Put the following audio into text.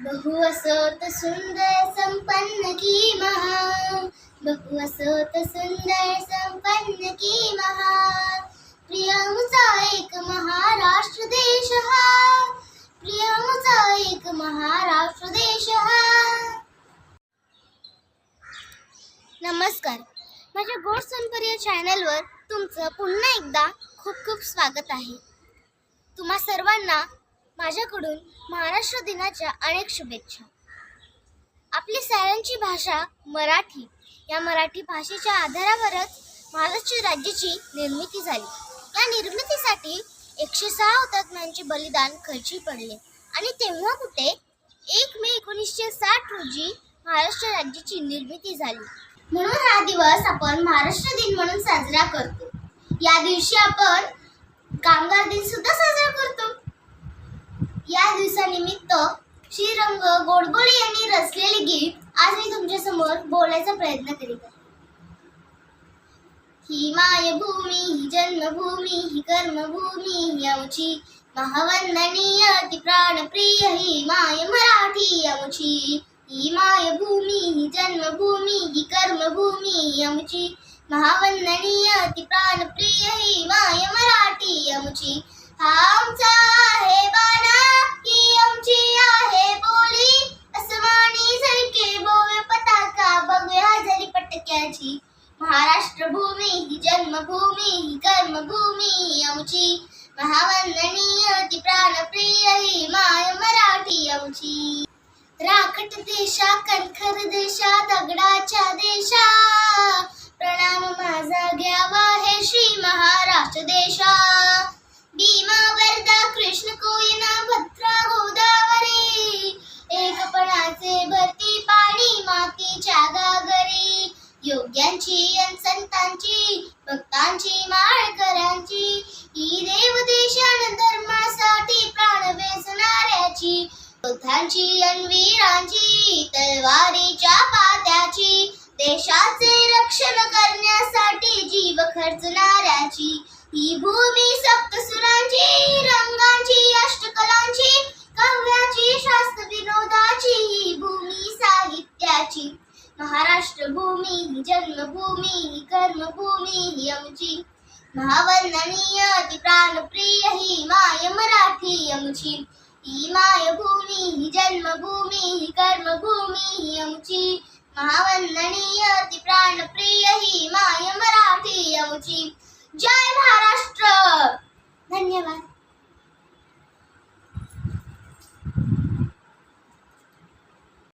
बहु असोत सुंदर संपन्न की महा. बहु असोत सुंदर संपन्न की महा. प्रियमुचा एक महाराष्ट्र देश हा. प्रियमुचा एक महाराष्ट्र देश हा. नमस्कार. माझ्या गोड संपर्य चॅनलवर तुमचं पुन्हा एकदा खूप खूप स्वागत आहे. तुम्हा सर्वांना माझ्याकडून महाराष्ट्र दिनाच्या अनेक शुभेच्छा. आपली साऱ्यांची भाषा मराठी. या मराठी भाषेच्या आधारावरच महाराष्ट्र राज्याची निर्मिती झाली. या निर्मितीसाठी एकशे सहा हुतात्म्यांचे बलिदान खर्ची पडले. आणि तेव्हा कुठे? एक मे एकोणीसशे साठ रोजी महाराष्ट्र राज्याची निर्मिती झाली. म्हणून हा दिवस आपण महाराष्ट्र दिन म्हणून साजरा करतो. या दिवशी आपण कामगार दिन सुद्धा साजरा करतो निमित्त दिवसानिमित्त श्रीरंग गोडबोळे यांनी रचलेले गीत आज मी तुमच्यासमोर बोलायचा प्रयत्न करीत आहे. ही मायभूमी ही जन्मभूमी ही कर्मभूमी ही आमची महावंदनीय ती प्राणप्रिय ही माय मराठी आमची. ही मायभूमी ही जन्मभूमी ही कर्मभूमी ही आमची महावंदनीय ती प्राणप्रिय ही माय मराठी आमची. हा आमचा ही कर्मभूमी ही आमची महावंदनीय ती प्राणप्रिय ही माय मराठी आमची राखट देशा कणखर देशा दगडाच्या देशा. प्रणाम माझा घ्यावा हे श्री महाराष्ट्र देशा. भीमा वर्धा कृष्ण कोयना भद्रा गोदावरी. एकपणाचे भरती पाणी मातीच्या गागरी. योग्यांची संतांची भक्तांची माळकरांची ही देव देशान धर्मासाठी प्राण वेचणाऱ्याची योद्धांची अनवीरांची तलवारीच्या पात्याची देशाचे रक्षण करण्यासाठी जीव खर्चणाऱ्याची ही भूमी सप्तसुरांची रंगांची अष्टकलांची काव्याची शास्त्र विनोदाची ही भूमी साहित्याची. महाराष्ट्र भूमी ही जन्मभूमी ही कर्मभूमी ही आमची. महावंदनीय प्राणप्रिय ही माय मराठी आमची. ही मायभूमी ही जन्मभूमी ही कर्मभूमी ही आमची. महावंदनीय प्राणप्रिय ही माय मराठी आमची. जय महाराष्ट्र! धन्यवाद.